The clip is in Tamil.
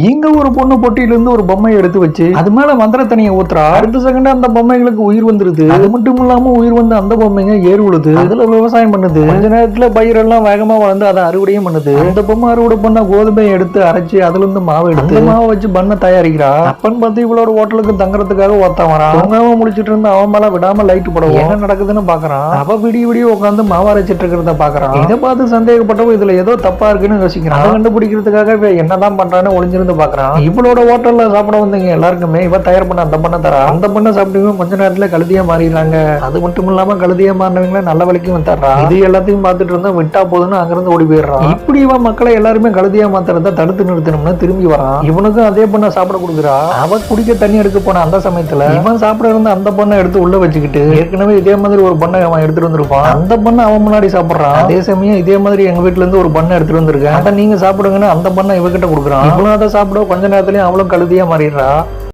இங்க ஒரு பொண்ணு பொட்டியில இருந்து ஒரு பொம்மையை எடுத்து வச்சு அது மேல மந்திர தண்ணியை ஊத்துறா. அடுத்த செகண்ட் அந்த பொம்மைகளுக்கு உயிர் வந்துருது. அது மட்டும் இல்லாம உயிர் வந்து அந்த பொம்மைங்க ஏர் உழுது. அதுல விவசாயம் பண்ணுது. கொஞ்ச நேரத்துல பயிரெல்லாம் வேகமா வளர்ந்து அதை அறுவடையும் பண்ணுது. அந்த பொம்மை அறுவடை பண்ண கோதுமையை எடுத்து அரைச்சு அதுல இருந்து மாவு எடுத்து மாவை வச்சு பண்ண தயாரிக்கிறா. அப்பன்னு பார்த்து இவளோட ஹோட்டலுக்கு தங்குறதுக்காக ஒருத்தன் வரான் தூங்காம முடிச்சிட்டு இருந்து அவன் மேல விடாம லைட் போடுவோம் என்ன நடக்குதுன்னு பாக்குறான். அவ விடிய விடிய உட்காந்து மாவு அரைச்சிட்டு இருக்கிறத பாக்குறான். இதை பார்த்து சந்தேகப்பட்டவன் இதுல ஏதோ தப்பா இருக்குன்னு யோசிக்கிறான். கண்டுபிடிக்கிறதுக்காக என்னதான் பண்றான்னு ஒளிஞ்சிருந்து பாக்குறான். இவளோட ஹோட்டல்ல சாப்பிட வந்தீங்க எல்லாருக்குமே. இவ தயார் பண்ண அந்த பண்ண தரா? அந்த பண்ண சாப்பிட்டு கொஞ்ச நேரத்துல கழுதியா மாறிடுறாங்க. அது மட்டும் இல்லாம கழுதியா மாறினவங்கள நல்ல வழிக்கும் வந்துடுறா. இது எல்லாத்தையும் பார்த்துட்டு இருந்தா விட்டா போதுன்னு அங்கிருந்து ஓடி போயிடுறான் இப்படி இவன் மக்களை எல்லாருமே கழுதியா மாத்துறத தடுத்து நிறுத்தணும்னு திரும்பி வரான். இவனுக்கும் அதே பண்ண சாப்பிட கொடுக்குறா. அவ குடிக்க தண்ணி எடுக்க போன அந்த சமயத்துல இவன் சாப்பிட இருந்த அந்த பண்ணை எடுத்து உள்ள வச்சுக்கிட்டு ஏற்கனவே இதே மாதிரி ஒரு பண்ணை அவன் எடுத்துட்டு வந்திருப்பான். அந்த பண்ணை அவன் முன்னாடி சாப்பிடுறான். அதே சமயம் இதே மாதிரி எங்க வீட்ல இருந்து ஒரு பண்ணை எடுத்துட்டு வந்திருக்கேன். அதை நீங்க சாப்பிடுங்கன்னு அந்த பண்ணை இவகிட்ட கொடுக்குறான். அதை சாப்பிட கொஞ்ச நேரத்துலயும் அவளும் கழுதியா மாறிடுறா.